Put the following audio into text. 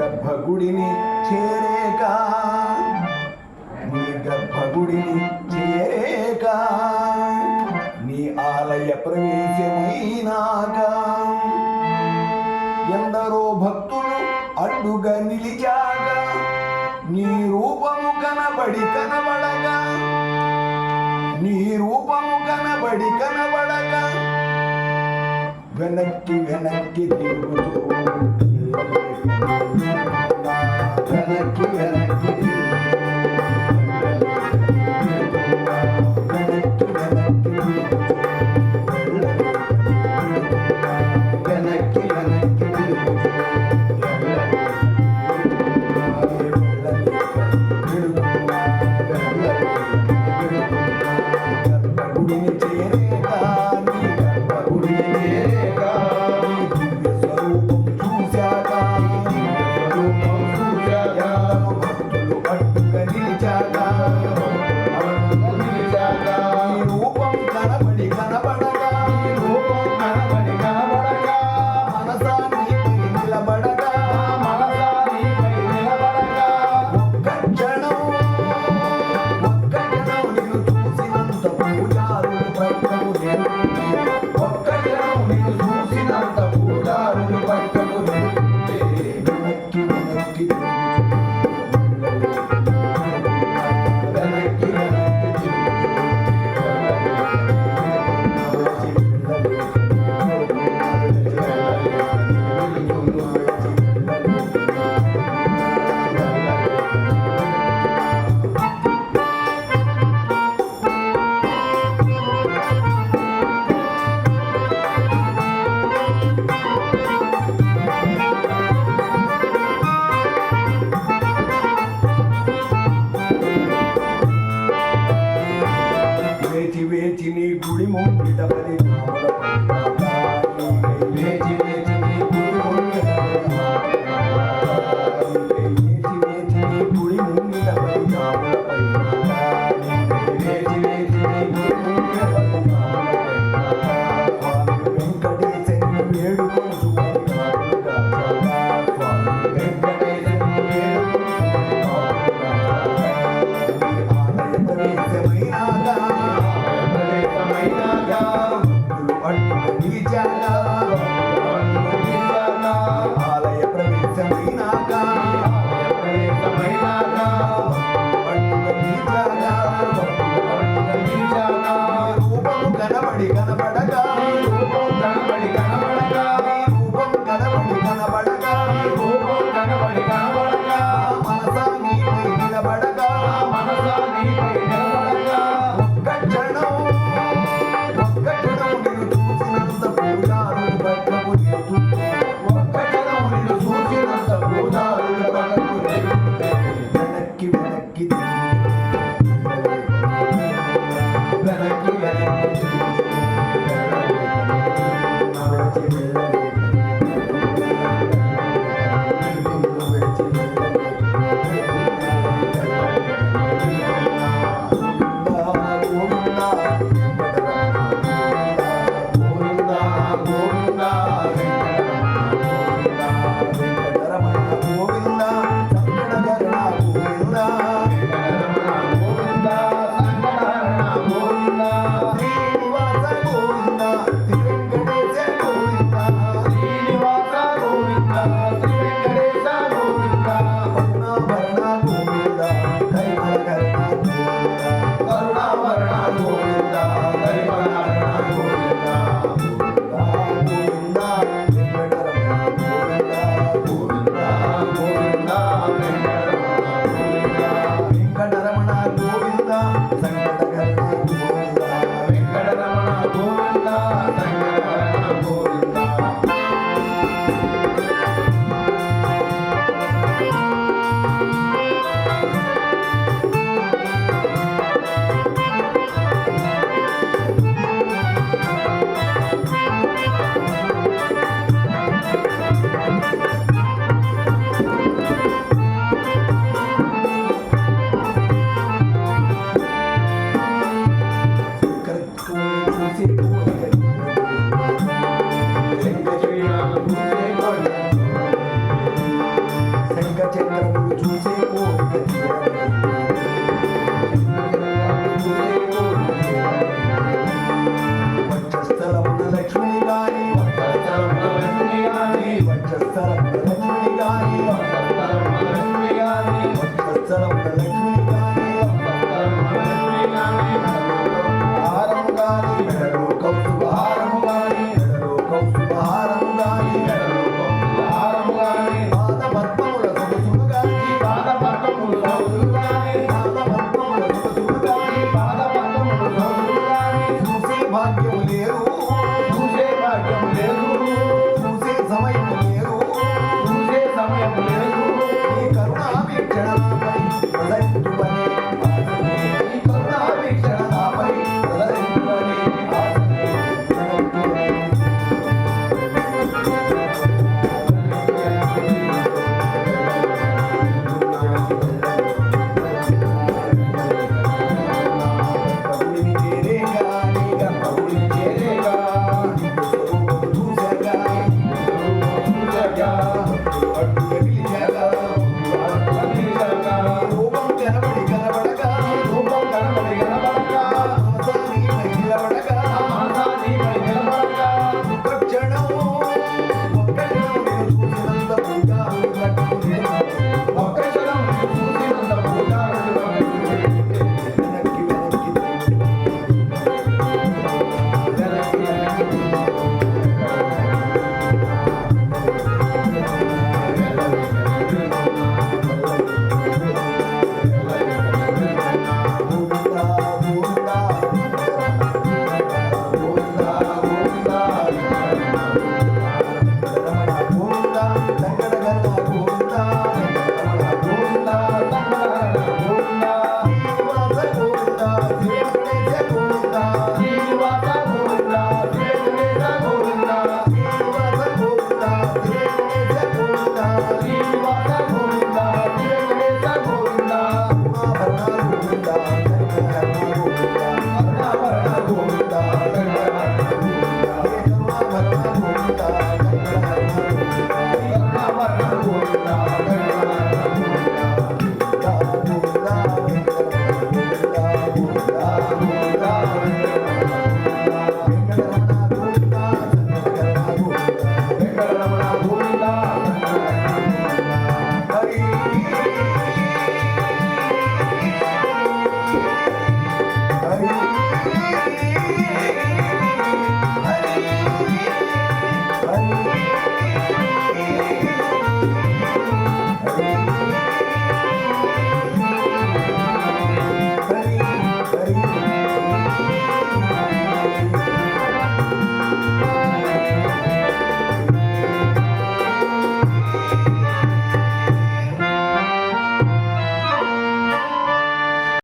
గర్భగుడిని చేరేక. నీ గర్భగుడిని చేరేక. నీ ఆలయ ప్రవేశమైనాక. ఎందరో భక్తులు అడ్డుగా నిలిచాక. నీ రూపము కనబడి కనబడగా నీ రూపము కనబడి కనబడగా వెనక్కి వెనక్కి తిరుగుతూ Thank you. da Valeria. வச்ச Yeah.